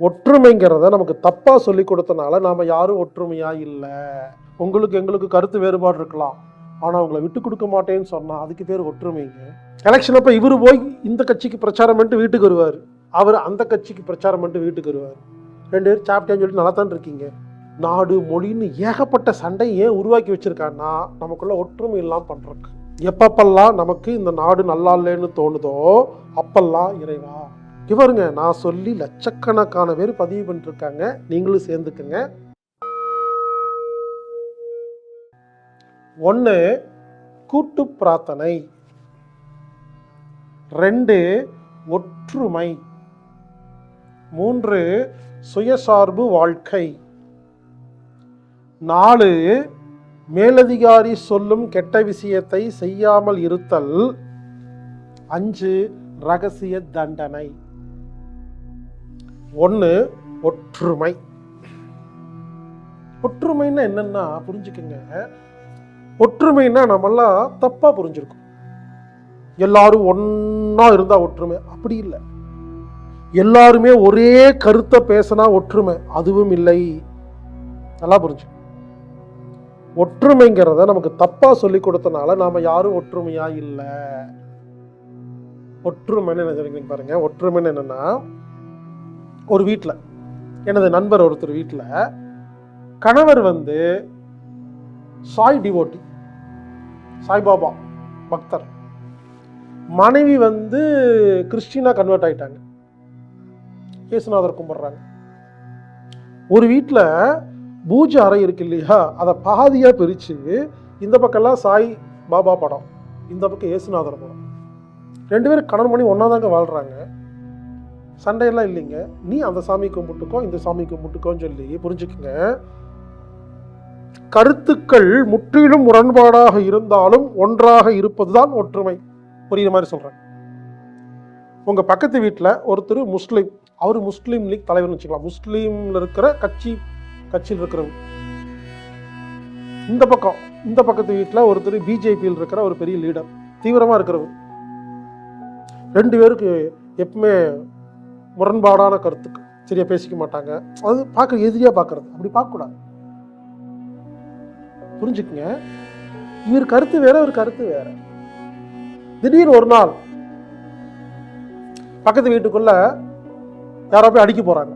ஒற்றுமைங்கிறத நமக்கு தப்பாக சொல்லி கொடுத்தனால நாம் யாரும் ஒற்றுமையாக இல்லை. உங்களுக்கு எங்களுக்கு கருத்து வேறுபாடு இருக்கலாம். ஆனால் அவங்கள விட்டு கொடுக்க மாட்டேன்னு சொன்னால் அதுக்கு பேர் ஒற்றுமைங்க. எலெக்ஷன் அப்போ இவர் போய் இந்த கட்சிக்கு பிரச்சாரம் பண்ணிட்டு வீட்டுக்கு வருவார். அவர் அந்த கட்சிக்கு பிரச்சாரம் பண்ணிட்டு வீட்டுக்கு வருவார். ரெண்டு பேரும் சாப்பிட்டேன்னு சொல்லி நல்லா தான் இருக்கீங்க. நாடு மொழின்னு ஏகப்பட்ட சண்டை ஏன் உருவாக்கி வச்சிருக்கான்னா நமக்குள்ள ஒற்றுமை இல்லாமல் பண்ணுறக்கு எப்பப்பெல்லாம் நமக்கு இந்த நாடு நல்லா இல்லைன்னு தோணுதோ அப்பெல்லாம் இறைவா இவருங்க நான் சொல்லி லட்சக்கணக்கான பேர் பதிவு பண்ணிருக்காங்க. நீங்களும் சேர்ந்துக்குங்க. ஒன்று கூட்டு பிரார்த்தனை. ரெண்டு ஒற்றுமை. மூன்று சுயசார்பு வாழ்க்கை. நாலு மேலதிகாரி சொல்லும் கெட்ட விஷயத்தை செய்யாமல் இருத்தல். அஞ்சு ரகசிய தண்டனை. ஒன்று ஒற்றுமை. ஒற்றுமைன்னா என்னன்னா புரிஞ்சுக்கங்க. ஒற்றுமைன்னா நம்மெல்லாம் தப்பாக புரிஞ்சிருக்கோம். எல்லாரும் ஒன்றா இருந்தா ஒற்றுமை. அப்படி இல்லை. எல்லாருமே ஒரே கருத்தை பேசினா ஒற்றுமை. அதுவும் இல்லை. நல்லா புரிஞ்சு. ஒற்றுமைங்கிறத நமக்கு தப்பா சொல்லி கொடுத்தனால நாம யாரும் ஒற்றுமையா இல்லை. ஒற்றுமைன்னு என்ன சொல்லிக்கிறீங்க பாருங்க. ஒற்றுமைன்னு என்னன்னா ஒரு வீட்டில் எனது நண்பர் ஒருத்தர் வீட்டில் கணவர் வந்து சாய் டிவோட்டி சாய்பாபா பக்தர். மனைவி வந்து கிறிஸ்டினாக கன்வெர்ட் ஆயிட்டாங்க. இயேசுநாதர் கும்பிட்றாங்க. ஒரு வீட்டில் பூஜை அறை இருக்கு இல்லையா? அதை பாதியாக பிரித்து இந்த பக்கம்லாம் சாய் பாபா படம் இந்த பக்கம் இயேசுநாதர் படம். ரெண்டு பேரும் கணவன் பண்ணி ஒன்றா தாங்க வாழ்கிறாங்க சண்டையெல்லாம் இல்லைங்க. நீ அந்த சாமி கும்பிட்டுக்கோ இந்த சாமி கும்பிட்டுக்கோன்னு சொல்லி புரிஞ்சுக்குங்க. கருத்துக்கள் முற்றிலும் முரண்பாடாக இருந்தாலும் ஒன்றாக இருப்பதுதான் ஒற்றுமை. புரியுற மாதிரி சொல்கிறேன் உங்கள் பக்கத்து வீட்டில் ஒருத்தர் முஸ்லீம். அவர் முஸ்லீம் லீக் தலைவர்னு வச்சுக்கலாம். முஸ்லீமில் இருக்கிற கட்சி கட்சியில் இருக்கிறவங்க இந்த பக்கம் இந்த பக்கத்து வீட்டில் ஒருத்தர் பிஜேபியில் இருக்கிற ஒரு பெரிய லீடர் தீவிரமாக இருக்கிறவர். ரெண்டு பேருக்கு எப்பவுமே முரண்பாடான கருத்துக்கு சரியா பேசிக்க மாட்டாங்க. அது பார்க்க எதிரியாக பார்க்கறது. அப்படி பார்க்கக்கூடாது. புரிஞ்சுக்குங்க? இவர் கருத்து வேற ஒரு கருத்து வேற. திடீர்னு ஒரு நாள் பக்கத்து வீட்டுக்குள்ள யாரோ போய் அடிக்க போறாங்க.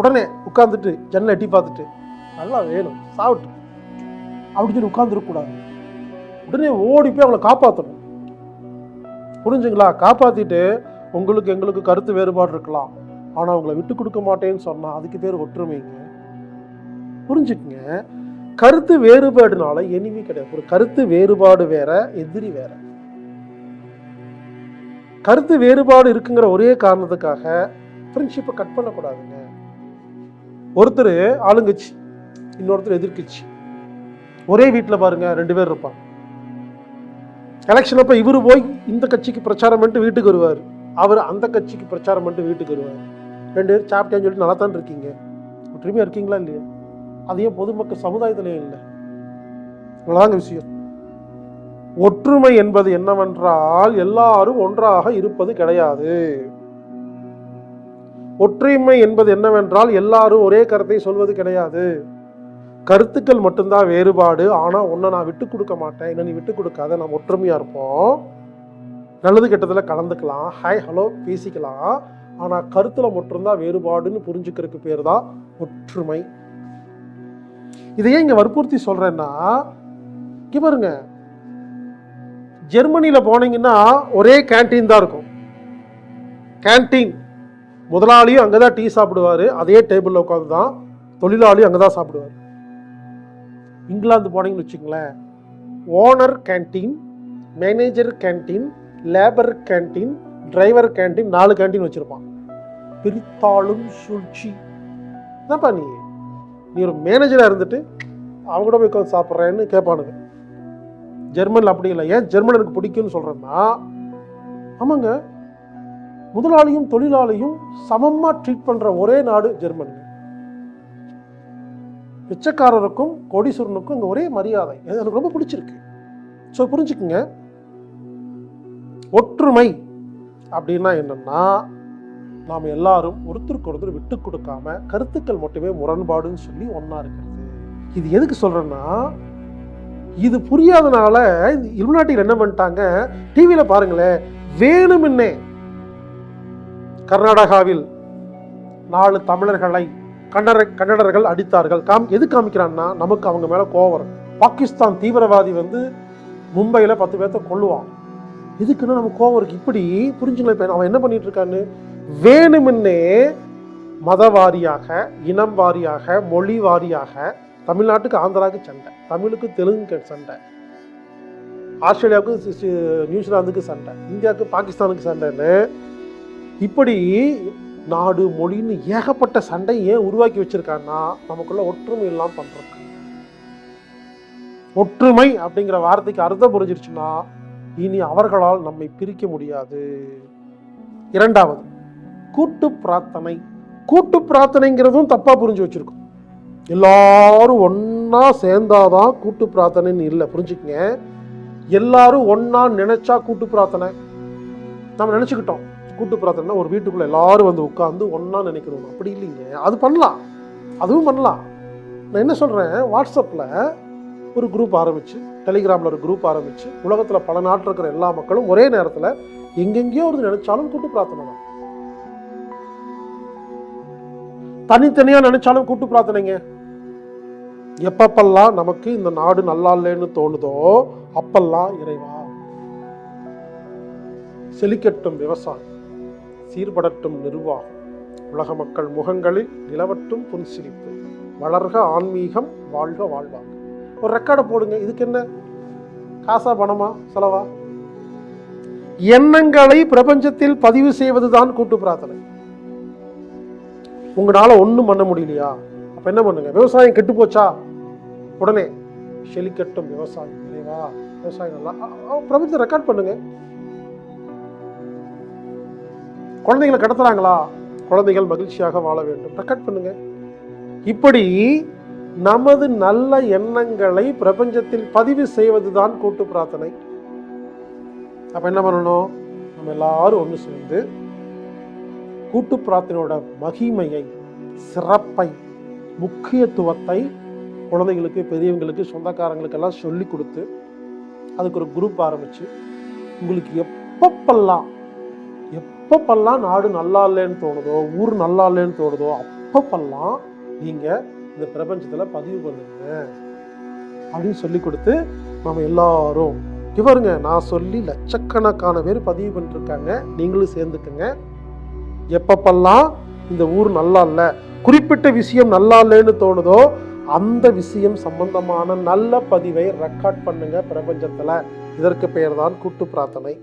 உடனே உட்காந்துட்டு ஜன்னல் எட்டி பார்த்துட்டு நல்லா வேணும் சாப்பிட்டு அப்படின்னு சொல்லி உட்காந்துருக்கக்கூடாது உடனே ஓடி போய் அவங்கள காப்பாற்றணும் புரிஞ்சுங்களா? காப்பாத்திட்டு உங்களுக்கு எங்களுக்கு கருத்து வேறுபாடு இருக்கலாம். ஆனா அவங்கள விட்டு கொடுக்க மாட்டேன்னு சொன்னா அதுக்கு பேர் ஒற்றுமைங்க. புரிஞ்சுக்குங்க? கருத்து வேறுபாடுனால எனிமி கிடையாது. ஒரு கருத்து வேறுபாடு வேற எதிரி வேற. கருத்து வேறுபாடு இருக்குங்கிற ஒரே காரணத்துக்காக ஃப்ரெண்ட்ஷிப்பை கட் பண்ணக்கூடாதுங்க. ஒருத்தர் ஆளுங்கட்சி இன்னொருத்தர் எதிர்க்கட்சி. ஒரே வீட்டில் பாருங்க ரெண்டு பேர் இருப்பாங்க. எலெக்ஷன் அப்போ இவர் போய் இந்த கட்சிக்கு பிரச்சாரம் பண்ணிட்டு வீட்டுக்கு வருவார். அவர் அந்த கட்சிக்கு பிரச்சாரம் பண்ணிட்டு வீட்டுக்கு வருவார். ரெண்டு பேரும் சாப்பிட்டேன்னு சொல்லிட்டு நல்லா தான் இருக்கீங்க. ஒற்றுமையாக இருக்கீங்களா இல்லையா? அதையும் பொதுமக்கள் சமுதாயத்திலையும் இல்லை. இவ்வளோதாங்க விஷயம். ஒற்றுமை என்பது என்னவென்றால் எல்லாரும் ஒன்றாக இருப்பது கிடையாது. ஒற்றுமை என்பது என்னவென்றால் எல்லாரும் ஒரே கருத்தை சொல்வது கிடையாது. கருத்துக்கள் மட்டும்தான் வேறுபாடு. ஆனால் உன்னை நான் விட்டு கொடுக்க மாட்டேன். என்ன நீ விட்டு கொடுக்காத. நம்ம ஒற்றுமையாக இருப்போம். நல்லது கெட்டதில் கலந்துக்கலாம். ஹாய் ஹலோ பேசிக்கலாம். ஆனால் கருத்தில் மட்டும்தான் வேறுபாடுன்னு புரிஞ்சுக்கிறதுக்கு பேர் தான் ஒற்றுமை. இதை ஏன் வற்புறுத்தி சொல்கிறேன்னா இங்கே பாருங்க. ஜெர்மனியில் போனீங்கன்னா ஒரே கேண்டீன் தான் இருக்கும். கேண்டீன் முதலாளியும் அங்கே தான் டீ சாப்பிடுவார். அதே டேபிளில் உட்காந்து தான் தொழிலாளியும் அங்கே தான் சாப்பிடுவார். இங்கிலாந்து போனீங்கன்னு வச்சுங்களேன் owner canteen manager canteen labour canteen driver canteen நாலு கேண்டீன் வச்சுருப்பான். பிரித்தாளும் சூழ்ச்சி. என்னப்பா நீ? நீ ஒரு மேனேஜராக இருந்துட்டு அவங்க கூட போய் உட்காந்து சாப்பிட்றேன்னு கேட்பானுங்க. ஜெர்மனில் அப்படி இல்லை. ஏன் ஜெர்மன் எனக்கு பிடிக்கும்னு சொல்கிறேன்னா ஆமாங்க. முதலாளியும் தொழிலாளியும் சமமாக ட்ரீட் பண்ணுற ஒரே நாடு ஜெர்மன். பிச்சைக்காரருக்கும் கோடீஸ்வரனுக்கும் இங்கே ஒரே மரியாதை. எனக்கு ரொம்ப பிடிச்சிருக்கு. ஸோ புரிஞ்சுக்குங்க. ஒற்றுமை அப்படின்னா என்னன்னா நாம் எல்லாரும் ஒருத்தருக்கு ஒருத்தர் விட்டு கொடுக்காம கருத்துக்கள் மட்டுமே முரண்பாடுன்னு சொல்லி ஒன்றா இருக்கிறது. இது எதுக்கு சொல்கிறேன்னா இது புரியாதனால இந்த என்ன பண்ணிட்டாங்க டிவியில் பாருங்களேன் வேணுமென்னே கர்நாடகாவில் நாலு தமிழர்களை கன்னட கன்னடர்கள் அடித்தார்கள். காம் எது காமிக்கிறான்னா நமக்கு அவங்க மேலே கோவம் பாகிஸ்தான் தீவிரவாதி வந்து மும்பையில் பத்து பேர்த்த கொள்ளுவான் இதுக்குன்னு நம்ம கோவம் இருக்கு. இப்படி புரிஞ்சுங்களேன் இப்போ அவன் என்ன பண்ணிட்டு இருக்கான்னு வேணுமென்னே மத வாரியாக இனம் வாரியாக மொழி வாரியாக தமிழ்நாட்டுக்கு ஆந்திராவுக்கு சண்டை தமிழுக்கு தெலுங்குக்கு சண்டை ஆஸ்திரேலியாவுக்கு நியூசிலாந்துக்கு சண்டை இந்தியாவுக்கு பாகிஸ்தானுக்கு சண்டைன்னு இப்படி நாடு மொழின்னு ஏகப்பட்ட சண்டை ஏன் உருவாக்கி வச்சிருக்கான்னா நமக்குள்ள ஒற்றுமை எல்லாம் பண்ணுறோம் ஒற்றுமை அப்படிங்கிற வார்த்தைக்கு அர்த்தம் புரிஞ்சிருச்சுன்னா இனி அவர்களால் நம்மை பிரிக்க முடியாது. இரண்டாவது கூட்டு பிரார்த்தனை. கூட்டு பிரார்த்தனைங்கிறதும் தப்பாக புரிஞ்சு வச்சுருக்கோம். எல்லாரும் ஒன்றா சேர்ந்தாதான் கூட்டு பிரார்த்தனைன்னு இல்லை புரிஞ்சுக்கங்க. எல்லாரும் ஒன்றா நினச்சா கூட்டு பிரார்த்தனை. நம்ம நினச்சிக்கிட்டோம் கூட்டு பிரார்த்தனை ஒரு வீட்டுக்குள்ளே எல்லாரும் வந்து உட்காந்து ஒன்றா நினைக்கணும். அப்படி இல்லைங்க. அது பண்ணலாம். அதுவும் பண்ணலாம். நான் என்ன சொல்கிறேன் வாட்ஸ்அப்பில் ஒரு குரூப் ஆரம்பித்து டெலிகிராம்ல ஒரு குரூப் ஆரம்பித்து உலகத்தில் பல நாட்டில் இருக்கிற எல்லா மக்களும் ஒரே நேரத்தில் எங்கெங்கேயோ ஒரு நினைச்சாலும் கூட்டு பிரார்த்தனை தனித்தனியாக நினைச்சாலும் கூட்டு பிரார்த்தனைங்க. எப்பப்பெல்லாம் நமக்கு இந்த நாடு நல்லா இல்லைன்னு தோணுதோ அப்பெல்லாம் இறைவா. செழிக்கட்டும் விவசாயம் சீர்படட்டும் நிர்வாகம் உலக மக்கள் முகங்களில் நிலவட்டும் புன்சிரிப்பு வளர்க ஆன்மீகம் வாழ்க வாழ்வாங்க ஒரு ரெக்கார்டை போடுங்க. இதுக்கு என்ன? காசா பணமா? செலவா? எண்ணங்களை பிரபஞ்சத்தில் பதிவு செய்வதுதான் கூட்டு பிரார்த்தனை. உங்களால் ஒன்றும் பண்ண முடியலையா? அப்போ என்ன பண்ணுங்க? விவசாயம் கெட்டு போச்சா? உடனே செழிக்கட்டும் விவசாயம். இறைவா விவசாயம் நல்லா பிரபஞ்சத்தை ரெக்கார்ட் பண்ணுங்க. குழந்தைகளை கடத்துறாங்களா? குழந்தைகள் மகிழ்ச்சியாக வாழ வேண்டும். ரெக்கார்ட் பண்ணுங்க. இப்படி நமது நல்ல எண்ணங்களை பிரபஞ்சத்தில் பதிவு செய்வதுதான் கூட்டு பிரார்த்தனை. அப்ப என்ன பண்ணணும்? நம்ம எல்லாரும் ஒன்று சேர்ந்து கூட்டு பிரார்த்தனையோட மகிமையை சிறப்பை முக்கியத்துவத்தை குழந்தைங்களுக்கு பெரியவங்களுக்கு சொந்தக்காரங்களுக்கெல்லாம் சொல்லி கொடுத்து அதுக்கு ஒரு குரூப் ஆரம்பிச்சு உங்களுக்கு எப்பப்பெல்லாம் எப்பப்பெல்லாம் நாடு நல்லா இல்லைன்னு தோணுதோ ஊர் நல்லா இல்லைன்னு தோணுதோ அப்பப்பெல்லாம் நீங்கள் இந்த பிரபஞ்சத்தில் பதிவு பண்ணுங்க. அப்படின்னு சொல்லி கொடுத்து நம்ம எல்லாரும் இவருங்க நான் சொல்லி லட்சக்கணக்கான பேர் பதிவு பண்ணிருக்காங்க. நீங்களும் சேர்ந்துக்குங்க. எப்பப்பெல்லாம் இந்த ஊர் நல்லா இல்லை குறிப்பிட்ட விஷயம் நல்லா இல்லைன்னு தோணுதோ அந்த விஷயம் சம்பந்தமான நல்ல பதிவை ரெக்கார்ட் பண்ணுங்க பிரபஞ்சத்தில். இதற்கு பெயர் தான் கூட்டு பிரார்த்தனை.